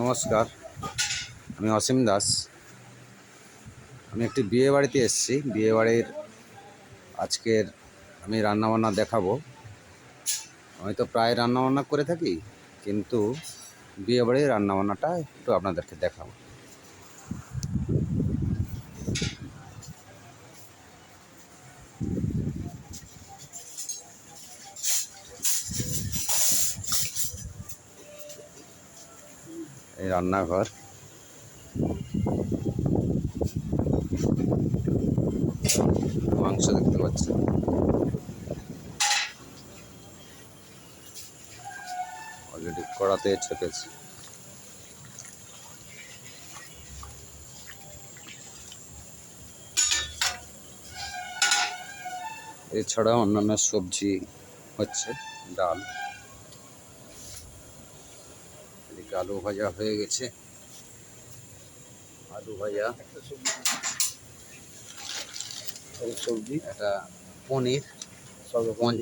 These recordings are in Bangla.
নমস্কার, আমি অসীম দাস। আমি একটি বিয়ে বাড়িতে এসেছি। বিয়ে বাড়ির আজকের আমি রান্নাবান্না দেখাবো। আমি তো প্রায় রান্নাবান্না করে থাকি, কিন্তু বিয়ে বাড়ির রান্নাবান্নাটা একটু আপনাদেরকে দেখাবো। এই রান্নাঘর। মাংস দেখতে পাচ্ছি। অলরেডি কড়াতে ছেপেছি। এছাড়া অন্যান্য সবজি হচ্ছে ডাল। এদিকে আলু ভাজা হয়ে গেছে আলু ভাজা সবজি একটা পনির পঞ্চ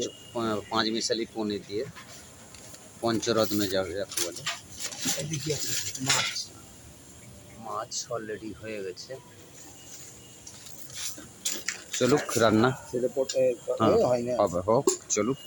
পাঁচ মিশালি পনির দিয়ে পঞ্চরত্ন যাবে যাকে বলে এদিকে আছে মাছ মাছ অলরেডি হয়ে গেছে চলুক রান্না সেটা পটে হ্যাঁ। হয় না হবে হোক চলুক